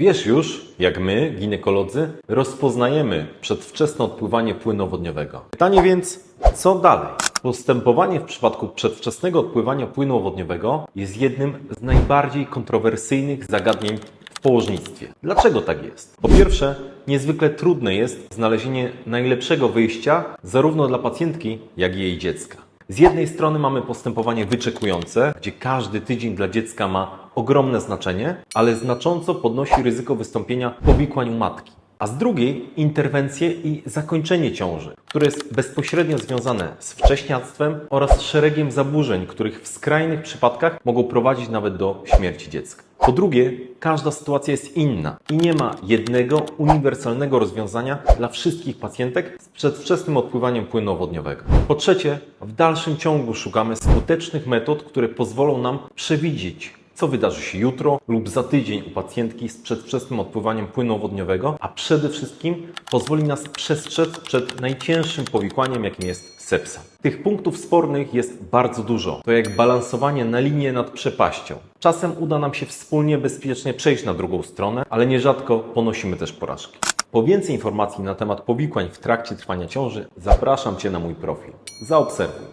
Wiesz już, jak my, ginekolodzy, rozpoznajemy przedwczesne odpływanie płynu wodniowego. Pytanie więc, co dalej? Postępowanie w przypadku przedwczesnego odpływania płynu owodniowego jest jednym z najbardziej kontrowersyjnych zagadnień w położnictwie. Dlaczego tak jest? Po pierwsze, niezwykle trudne jest znalezienie najlepszego wyjścia zarówno dla pacjentki, jak i jej dziecka. Z jednej strony mamy postępowanie wyczekujące, gdzie każdy tydzień dla dziecka ma ogromne znaczenie, ale znacząco podnosi ryzyko wystąpienia powikłań u matki. A z drugiej interwencje i zakończenie ciąży, które jest bezpośrednio związane z wcześniactwem oraz szeregiem zaburzeń, których w skrajnych przypadkach mogą prowadzić nawet do śmierci dziecka. Po drugie, każda sytuacja jest inna i nie ma jednego uniwersalnego rozwiązania dla wszystkich pacjentek z przedwczesnym odpływaniem płynu wodniowego. Po trzecie, w dalszym ciągu szukamy skutecznych metod, które pozwolą nam przewidzieć, co wydarzy się jutro lub za tydzień u pacjentki z przedwczesnym odpływaniem płynu wodniowego, a przede wszystkim pozwoli nas przestrzec przed najcięższym powikłaniem, jakim jest Tych punktów spornych jest bardzo dużo. To jak balansowanie na linię nad przepaścią. Czasem uda nam się wspólnie bezpiecznie przejść na drugą stronę, ale nierzadko ponosimy też porażki. Po więcej informacji na temat powikłań w trakcie trwania ciąży zapraszam Cię na mój profil. Zaobserwuj.